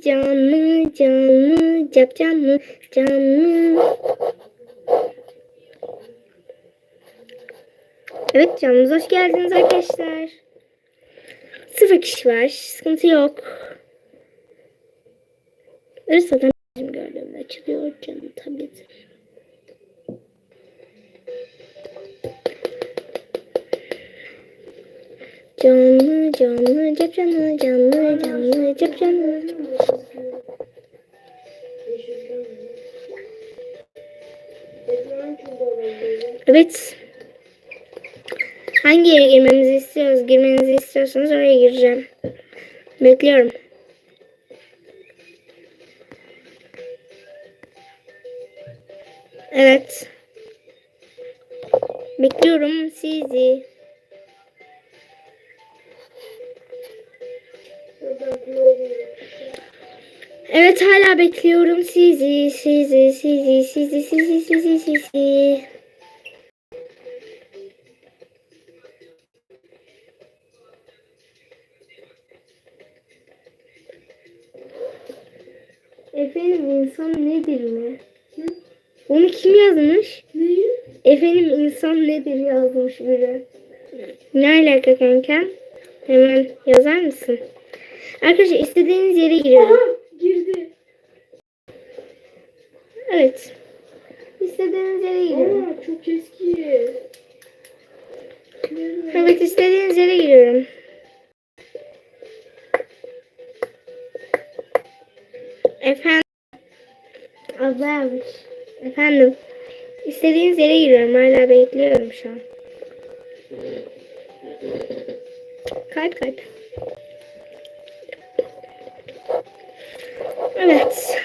canlı canlı cap canlı canlı. Evet canımıza hoş geldiniz arkadaşlar. Sıfır kişi var. Sıkıntı yok. Bizim gördüğümde açılıyor canım tableti. Canlı canlı cep canlı canlı canlı cep canlı. Evet. Hangi yere girmemizi istiyoruz? Girmenizi istiyorsanız oraya gireceğim. Bekliyorum. Evet. Bekliyorum sizi. Evet hala bekliyorum sizi, sizi, sizi, sizi, sizi, sizi, sizi. Efendim insan nedir mi? Onu kim yazmış? Efendim insan nedir yazmış biri. Ne alaka kanka? Hemen yazar mısın? Arkadaşlar istediğiniz yere giriyorum. Girdi. Evet. İstediğiniz yere giriyorum. Aa, çok eski. Evet istediğiniz yere giriyorum. Efendim. Ablamış. Efendim. İstediğiniz yere giriyorum. Hala bekliyorum şu an. Kalp kalp. Evet.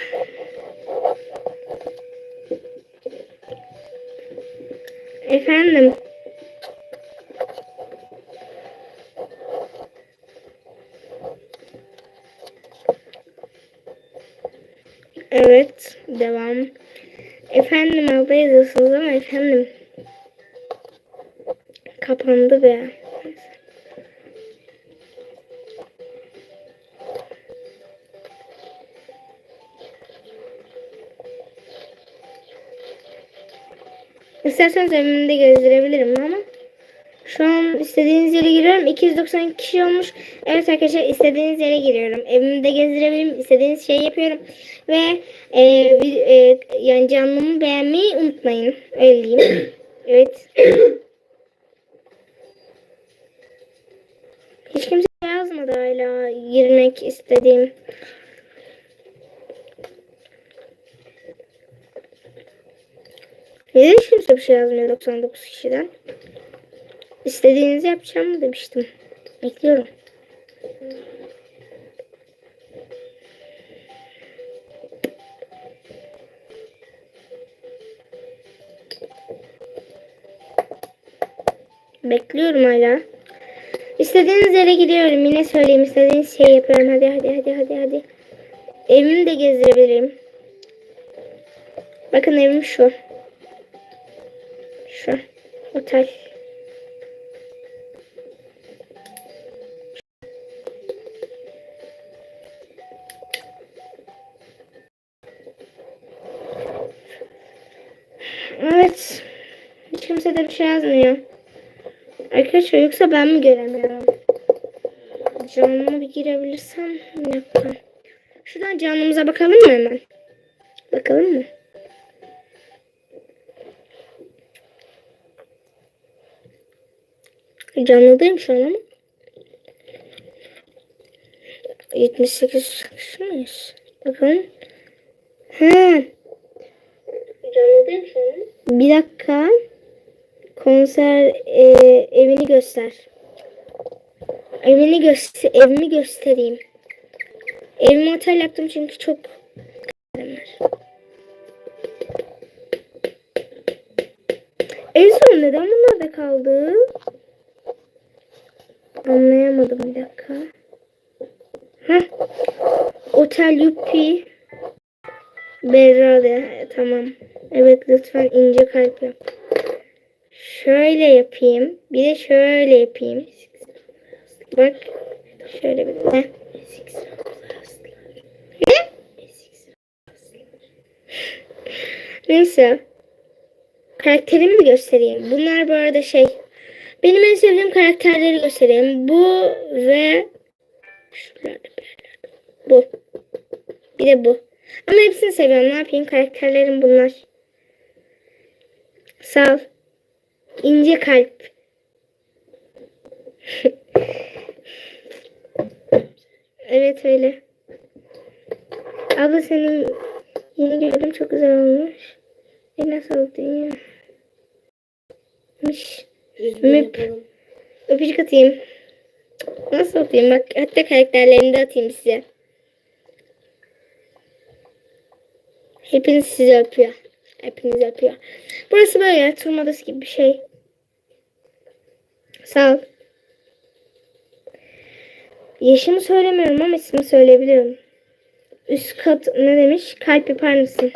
Efendim. Evet, devam. Efendim abla yazıyorsunuz ama efendim. Kapandı be. İsterseniz evimde gezdirebilirim ama şu an istediğiniz yere giriyorum. 290 kişi olmuş. Evet arkadaşlar istediğiniz yere giriyorum. Evimde gezdirebilirim. İstediğiniz şeyi yapıyorum. Ve e, e, yani canlımı beğenmeyi unutmayın. Öyle diyeyim. evet. Hiç kimse yazmadı hala girmek istediğim. Neden hiç kimse bir şey yazmıyor 99 kişiden? İstediğinizi yapacağım mı demiştim. Bekliyorum. Bekliyorum hala. İstediğiniz yere gidiyorum. Yine söyleyeyim. istediğiniz şeyi yapıyorum. Hadi hadi hadi hadi hadi. Evimi de gezdirebilirim. Bakın evim. Şu. Otel. Evet. Hiç kimse de bir şey yazmıyor. Arkadaşlar yoksa ben mi göremiyorum? Canlıma bir girebilirsem dakika. Şuradan canlımıza bakalım mı hemen? Bakalım mı? Canlıdayım şu an ama. 78 kişi miyiz? Bakalım. Ha. Canlıdayım şu an. Bir dakika. Konser e, evini göster. Evini göster evimi göstereyim. Evimi otel yaptım çünkü çok var. En son neden bunlar da kaldı? Anlayamadım bir dakika. Heh. Otel Yuppie. Berrade. E, tamam. Evet lütfen ince kalp yap. Şöyle yapayım. Bir de şöyle yapayım. Bak. Şöyle bir de. Ne? Neyse. Karakterimi mi göstereyim? Bunlar bu arada şey benim en sevdiğim karakterleri göstereyim. Bu ve. Bu. Bir de bu. Ama hepsini seviyorum. Ne yapayım? Karakterlerim bunlar. Sağ ol. İnce kalp. evet öyle. Abla senin yeni gördüm çok güzel olmuş. Eline sağlık dünya. Miş. Müp. Öpücük atayım. Nasıl atayım? Bak hatta karakterlerini de atayım size. Hepiniz sizi öpüyor. Hepinizi öpüyor. Burası böyle turma odası gibi bir şey. Sağ ol. Yaşımı söylemiyorum ama ismini söyleyebilirim. Üst kat ne demiş? Kalp yapar mısın?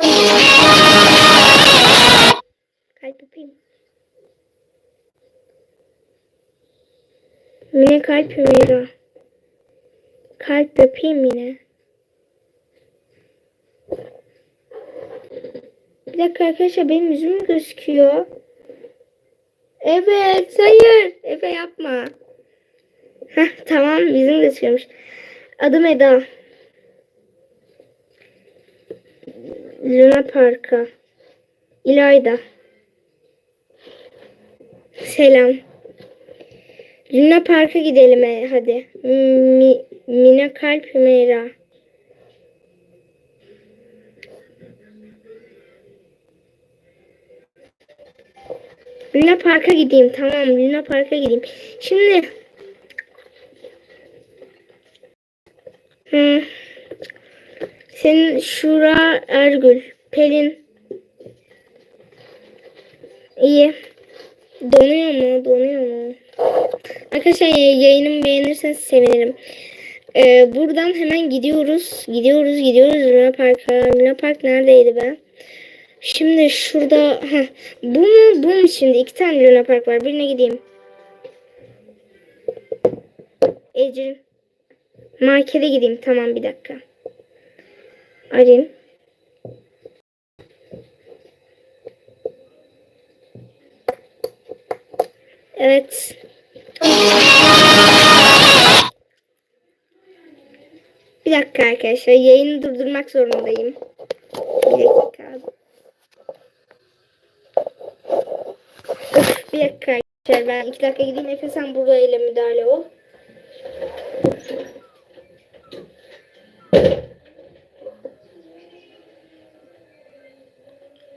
Kalp yapayım. Mine kalp Hümeyra. Kalp yapayım yine. Bir dakika arkadaşlar benim yüzüm gözüküyor. Evet hayır. Efe yapma. Heh, tamam yüzüm gözüküyormuş. Adım Eda. Luna Park'a. İlayda. Selam. Luna Park'a gidelim e, hadi. Mi, Mine Kalp Hümeyra. Luna Park'a gideyim. Tamam Luna Park'a gideyim. Şimdi Hmm. Senin Şura Ergül. Pelin. İyi. Donuyor mu? Donuyor mu? Arkadaşlar yay- yayınımı beğenirseniz sevinirim. Ee, buradan hemen gidiyoruz. Gidiyoruz, gidiyoruz Luna Park'a. Luna Park neredeydi be? Şimdi şurada... Heh, bu mu? Bu mu şimdi? İki tane Luna Park var. Birine gideyim. Ecrin. Markete gideyim. Tamam bir dakika. Arayayım. Evet. Bir dakika arkadaşlar. Yayını durdurmak zorundayım. Bir dakika. Bir dakika arkadaşlar. Ben iki dakika gideyim. Efe sen burada ile müdahale ol.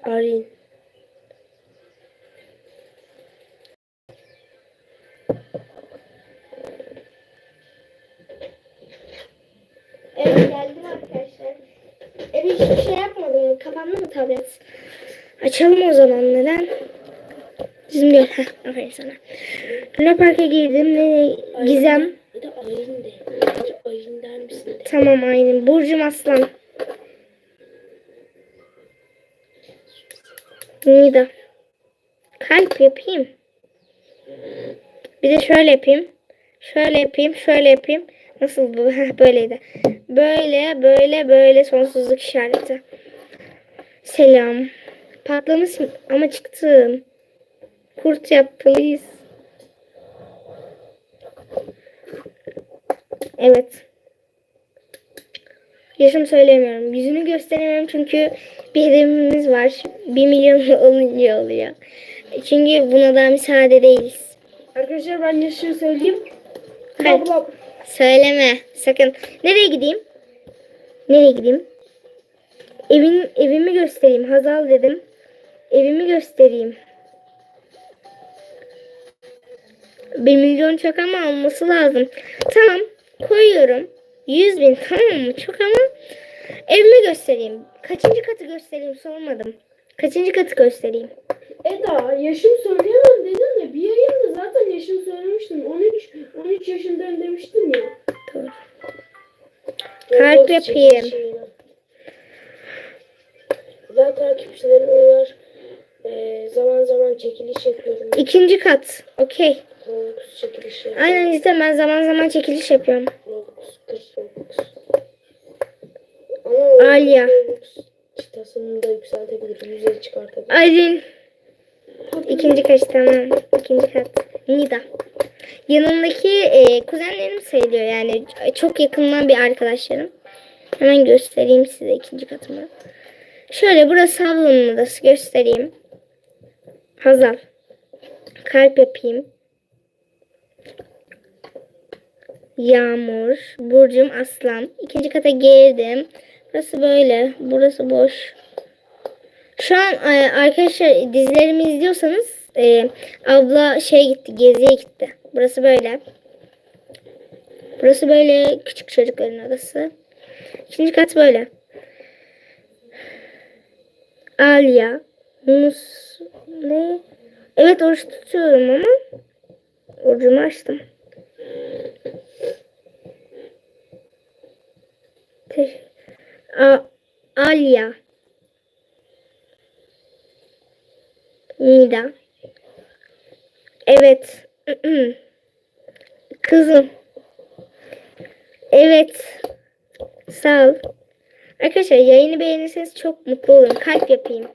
Arayın. Evet geldim arkadaşlar. Evet hiçbir şey yapmadım. Kapandı mı tablet? Açalım o zaman neden? Bizim gel. Heh, aferin sana. Luna Park'a girdim. Ne? Gizem. Bir de Aylin de. Aylin der misin de. Tamam aynen. Burcum Aslan. Nida. Kalp yapayım. Bir de şöyle yapayım. Şöyle yapayım. Şöyle yapayım. Nasıl bu? Böyleydi. Böyle böyle böyle sonsuzluk işareti. Selam. Patlamış mı? ama çıktım. Kurt yap please. Evet. Yaşım söyleyemiyorum. Yüzünü gösteremiyorum çünkü bir hedefimiz var. Bir milyon olunca oluyor. Çünkü buna da müsaade değiliz. Arkadaşlar ben yaşını söyleyeyim. Hayır. Abla Söyleme. Sakın. Nereye gideyim? Nereye gideyim? Evin, evimi göstereyim. Hazal dedim. Evimi göstereyim. Bir milyon çok ama olması lazım. Tamam. Koyuyorum. Yüz bin. Tamam mı? Çok ama evimi göstereyim. Kaçıncı katı göstereyim sormadım. Kaçıncı katı göstereyim? Eda yaşım söyleyemem dedim ya. Bir yayında zaten yaşını söylemiştim. 13 13 yaşındayım demiştim ya. Doğru. Kalp yapayım. Güzel takipçilerim var. Ee, zaman zaman çekiliş yapıyorum. İkinci kat. Okey. Robux çekilişi. Aynen işte ben zaman zaman çekiliş yapıyorum. 40 Robux. Ama Alya. Haritasını da yükseltebilir. Yüze çıkartabilir. Aylin. İkinci kat tamam. İkinci kat. Nida. Yanındaki e, kuzenlerim sayılıyor yani. Çok yakından bir arkadaşlarım. Hemen göstereyim size ikinci katımı. Şöyle burası ablamın odası göstereyim. Hazal. Kalp yapayım. Yağmur. Burcum aslan. İkinci kata girdim. Burası böyle. Burası boş. Şu an e, arkadaşlar dizilerimi izliyorsanız e, abla şey gitti geziye gitti. Burası böyle. Burası böyle küçük çocukların odası. İkinci kat böyle. Alya. Mus ne? Evet oruç tutuyorum ama orucumu açtım. Alya. Nida. Evet. Kızım. Evet. Sağ ol. Arkadaşlar yayını beğenirseniz çok mutlu olurum. Kalp yapayım.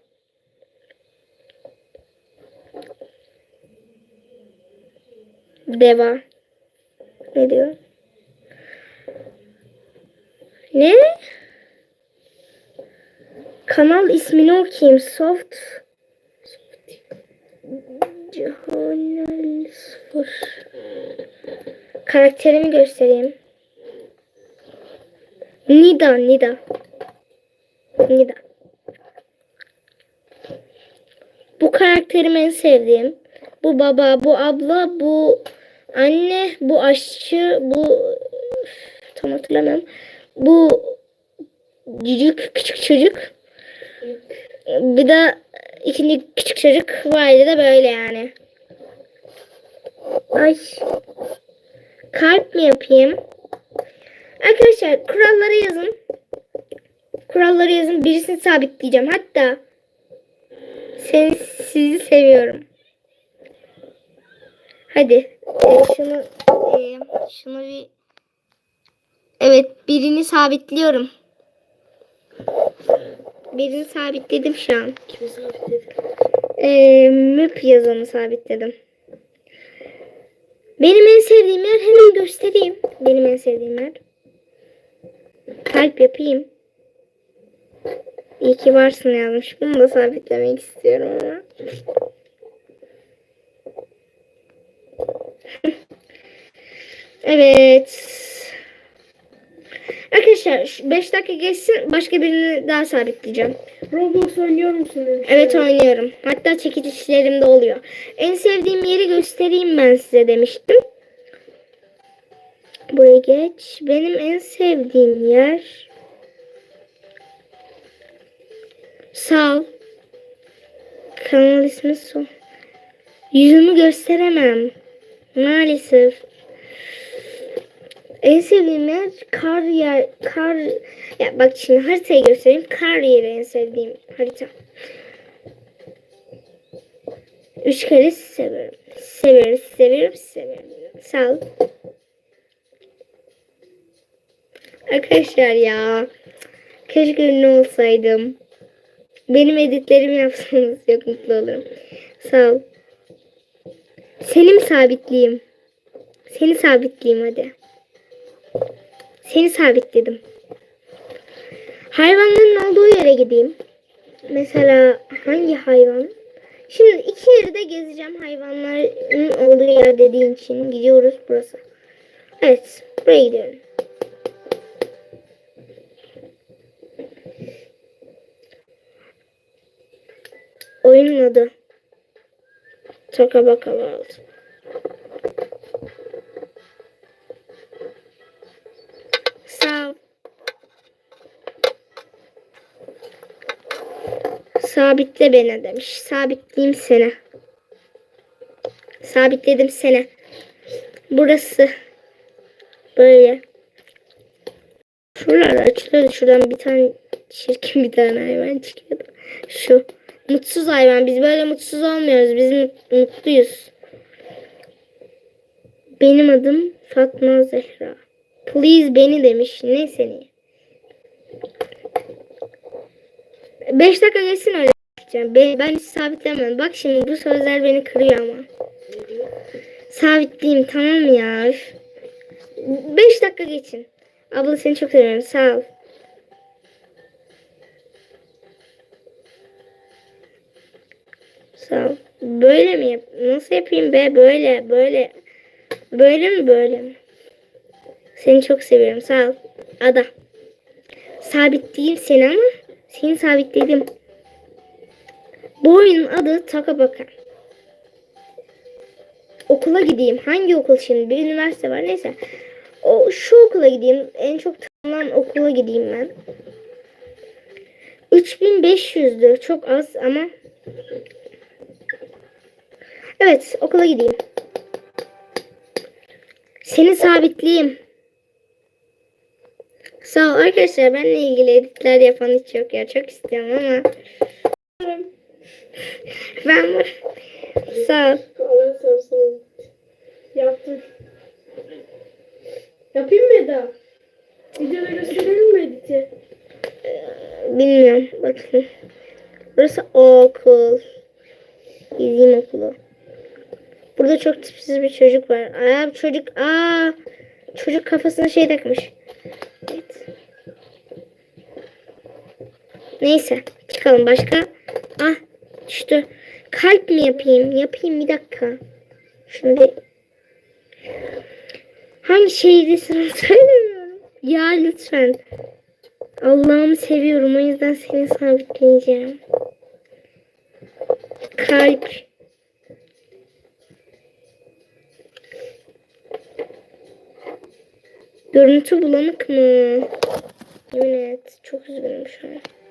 Deva. Ne diyor? Ne? Kanal ismini okuyayım. Soft. Cihanel Spor. Karakterimi göstereyim. Nida, Nida. Nida. Bu karakterimi en sevdiğim. Bu baba, bu abla, bu anne, bu aşçı, bu tam hatırlamıyorum. Bu cücük, küçük çocuk. Bir de ikinci küçük çocuk vardı da böyle yani. Ay. Kalp mi yapayım? Arkadaşlar kuralları yazın. Kuralları yazın. Birisini sabitleyeceğim. Hatta seni, sizi seviyorum. Hadi. şunu şunu bir Evet birini sabitliyorum. Birini sabitledim şu an. Kimi sabitledi? Ee, MÜP yazanı sabitledim. Benim en sevdiğim yer hemen göstereyim. Benim en sevdiğim yer. Kalp yapayım. İyi ki varsın yazmış. Bunu da sabitlemek istiyorum ama. evet. Arkadaşlar 5 dakika geçsin başka birini daha sabitleyeceğim. Roblox oynuyor musun demiş. Evet oynuyorum. Hatta çekilişlerim de oluyor. En sevdiğim yeri göstereyim ben size demiştim. Buraya geç. Benim en sevdiğim yer Sağ ol. Kanal ismi son. Yüzümü gösteremem. Maalesef. En sevdiğim yer kar yer kar ya bak şimdi haritayı göstereyim. Kar yeri en sevdiğim harita. Üç kere seviyorum. Seviyorum, seviyorum, seviyorum. Sağ ol. Arkadaşlar ya. Keşke ünlü olsaydım. Benim editlerimi yapsanız çok mutlu olurum. Sağ ol. Seni mi sabitleyeyim? Seni sabitleyeyim hadi. Seni sabitledim. Hayvanların olduğu yere gideyim. Mesela hangi hayvan? Şimdi iki yeri de gezeceğim hayvanların olduğu yer dediğin için. Gidiyoruz burası. Evet. Buraya gidiyorum. Oyunun adı. Toka Baka World. Sabitle beni demiş. Sabitleyeyim seni. Sabitledim seni. Burası. Böyle. Şuralar açılıyordu. Şuradan bir tane çirkin bir tane hayvan çıkıyordu. Şu. Mutsuz hayvan. Biz böyle mutsuz olmuyoruz. Biz mut- mutluyuz. Benim adım Fatma Zehra. Please beni demiş. Ne seni? 5 dakika geçsin öyle. gideceğim. Ben, ben hiç sabitlemem. Bak şimdi bu sözler beni kırıyor ama. Sabitleyeyim tamam mı ya? 5 dakika geçin. Abla seni çok seviyorum. Sağ ol. Sağ ol. Böyle mi yap? Nasıl yapayım be? Böyle, böyle. Böyle mi, böyle mi? Seni çok seviyorum. Sağ ol. Ada. Sabitleyeyim seni ama seni sabitledim. Bu oyunun adı Taka Baka. Okula gideyim. Hangi okul şimdi? Bir üniversite var. Neyse. O, şu okula gideyim. En çok tanınan okula gideyim ben. 3500'dü. Çok az ama. Evet okula gideyim. Seni sabitleyeyim. Sağ ol arkadaşlar. Benle ilgili editler yapan hiç yok ya. Çok istiyorum ama. Ben. Sağ ol. Yaptım. Yapayım mı Eda? Videoda gösterelim mi editi? Bilmiyorum. Bakın. Burası okul. Gideyim okulu. Burada çok tipsiz bir çocuk var. Aa çocuk. Aa çocuk kafasına şey takmış. Evet. Neyse. Çıkalım başka. Ah düştü. Kalp mi yapayım? Yapayım bir dakika. Şimdi hangi şehirde sana söylemiyorum. Ya lütfen. Allah'ımı seviyorum. O yüzden seni sabitleyeceğim. Kalp. Görüntü bulanık mı? Yemin et. Çok üzgünüm şu an.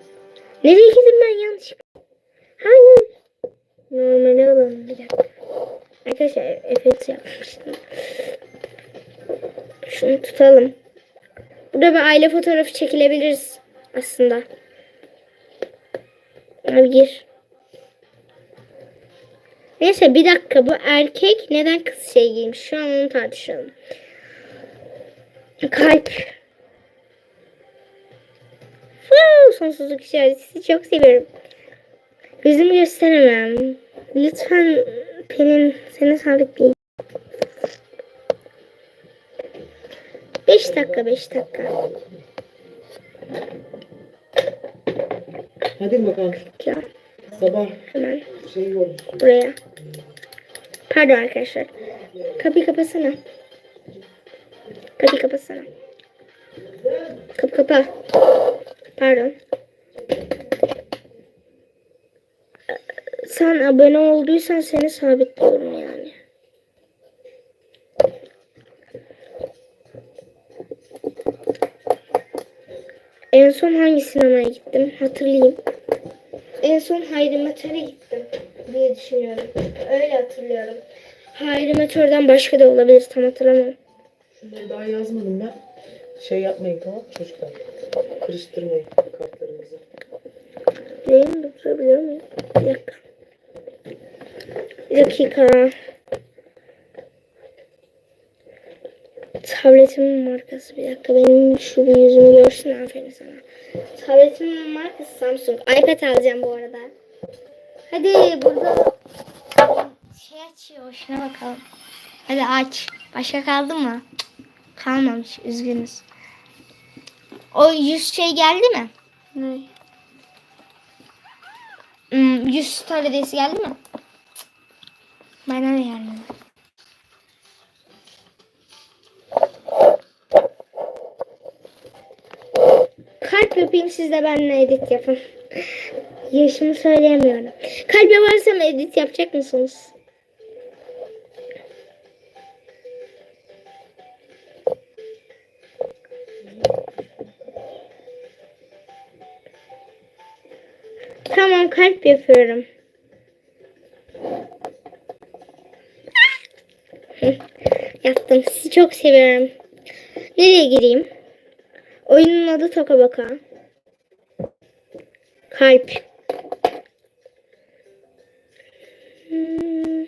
Nereye gittim ben yanlış? Hayır. Normale alalım bir dakika. Arkadaşlar efekt yapmıştım. Şunu tutalım. Burada bir aile fotoğrafı çekilebiliriz aslında. Abi gir. Neyse bir dakika bu erkek neden kız şey giymiş? Şu an onu tartışalım. Kalp. Sonsuzluk işareti. Sizi çok seviyorum. Yüzümü gösteremem. Lütfen Pelin seni sabitleyeyim. 5 dakika 5 dakika. Hadi bakalım. Ya, Sabah hemen şey olur. buraya. Pardon arkadaşlar. Kapıyı kapatsana. Kapıyı kapatsana. Kapı kapa. Pardon. Sen abone olduysan seni sabitliyorum yani. En son hangi sinemaya gittim hatırlayayım. En son Hayri Meteor'a gittim diye düşünüyorum. Öyle hatırlıyorum. Hayri Meteor'dan başka da olabilir tam hatırlamam. Şunları daha yazmadım ben. Şey yapmayın tamam çocuklar? Karıştırmayın kartlarınızı. Neyini durdurabiliyor muyum? Bir dakika. Bir dakika. Tabletimin markası bir dakika. Benim şu bir yüzümü görsün aferin sana. Tabletimin markası Samsung. iPad alacağım bu arada. Hadi burada şey açıyor. Şuna bakalım. Hadi aç. Başka kaldı mı? Kalmamış. Üzgünüz. O yüz şey geldi mi? Ne? Hmm, 100 tane hediyesi geldi mi? Bana ne yani? Kalp yapayım siz de benimle edit yapın. Yaşımı söyleyemiyorum. Kalp yaparsam edit yapacak mısınız? Tamam kalp yapıyorum. Yaptım. Sizi çok seviyorum. Nereye gireyim? Oyunun adı Toka Baka. Kalp. Hmm.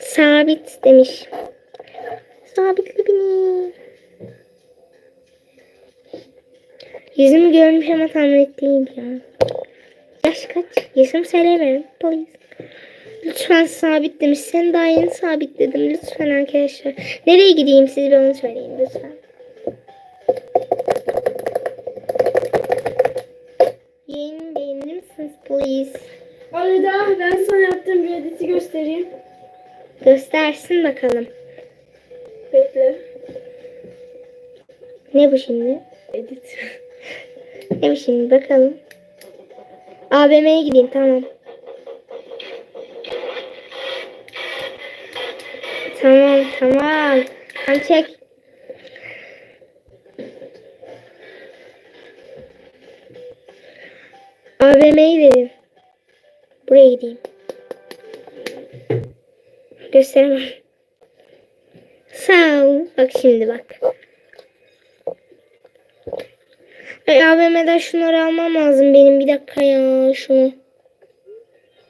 Sabit demiş. Sabitli beni. Yüzümü görmüş ama ettiğim ya. Yaş kaç? Yaşım söylemiyorum. Please. Lütfen sabit demiş. Sen daha yeni sabitledim. Lütfen arkadaşlar. Nereye gideyim siz bir onu söyleyin lütfen. Yayını beğenir misiniz please? Arada ben sana yaptığım bir editi göstereyim. Göstersin bakalım. Bekle. Ne bu şimdi? Edit. Bu şimdi bakalım. AVM'ye gideyim tamam. Tamam tamam. Tamam çek. AVM'ye gidelim. Buraya gideyim. Gösteremem. Sağ ol. Bak şimdi bak. Ay AVM'den şunları almam lazım benim. Bir dakika ya şunu.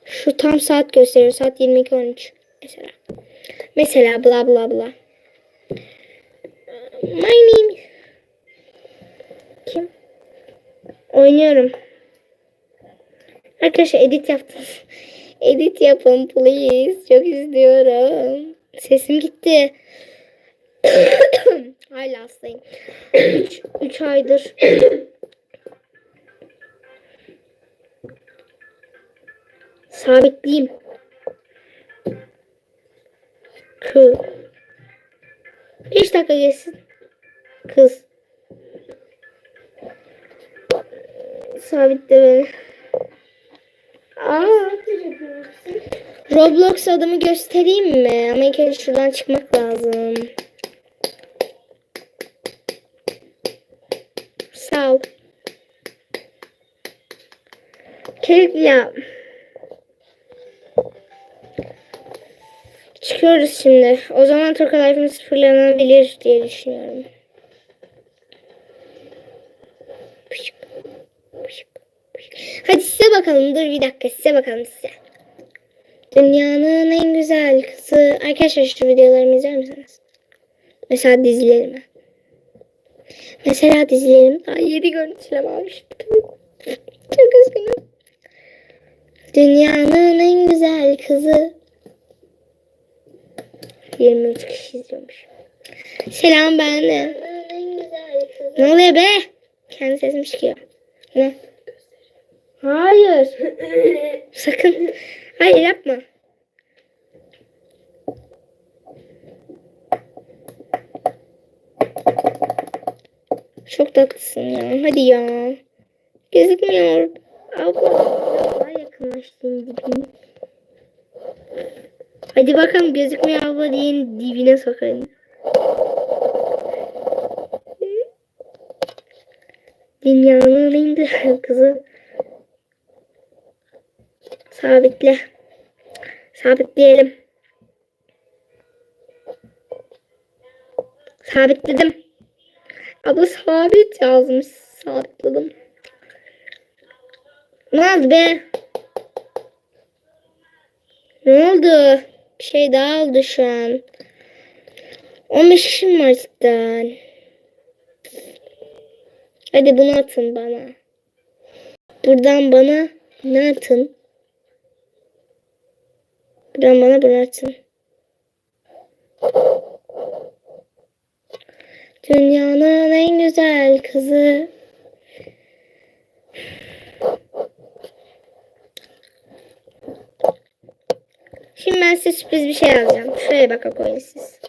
Şu tam saat gösteriyor. Saat 22.13 mesela. Mesela bla bla bla. My name. Kim? Oynuyorum. Arkadaşlar edit yaptım. edit yapın please. Çok istiyorum. Sesim gitti. Hala hastayım. 3 aydır. Sabitleyeyim. Kız. 5 dakika geçsin. Kız. Sabitle beni. Aa. Roblox adımı göstereyim mi? Ama ilk önce şuradan çıkmak lazım. Sağ ol. Kelip ya. Çıkıyoruz şimdi. O zaman Tokalife'ın sıfırlanabilir diye düşünüyorum. Hadi size bakalım. Dur bir dakika size bakalım size. Dünyanın en güzel kızı. Arkadaşlar şu videolarımı izler misiniz? Mesela dizilerimi. Mesela dizilerim daha yeni görüntüleme almıştım. Çok üzgünüm. Dünyanın en güzel kızı. 23 kişi izliyormuş. Selam ben de. Ne oluyor be? Kendi sesim çıkıyor. Ne? Hayır. Sakın. Hayır yapma. Çok tatlısın ya. Hadi ya. Gözükmüyor. Abla. Daha yakınlaştım dibine. Hadi bakalım gözükmüyor abla diye dibine sokayım. Dünyanın en güzel kızı. Sabitle. Sabitleyelim. Sabitledim. Abla sabit yazmış. Sabitledim. Ne oldu be? Ne oldu? Bir şey daha oldu şu an. 15 kişim var cidden. Hadi bunu atın bana. Buradan bana ne atın? Buradan bana bunu atın. Dünyanın en güzel kızı. Şimdi ben size sürpriz bir şey alacağım. Şuraya baka koyun siz.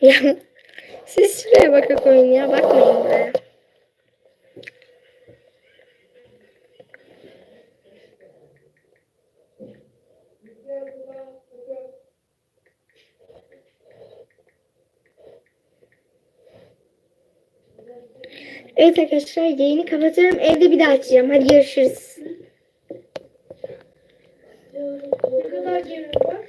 Ya siz şuraya baka koyun ya. Bakmayın buraya. Evet arkadaşlar yayını kapatıyorum. Evde bir daha açacağım. Hadi görüşürüz. Ne kadar gemi var?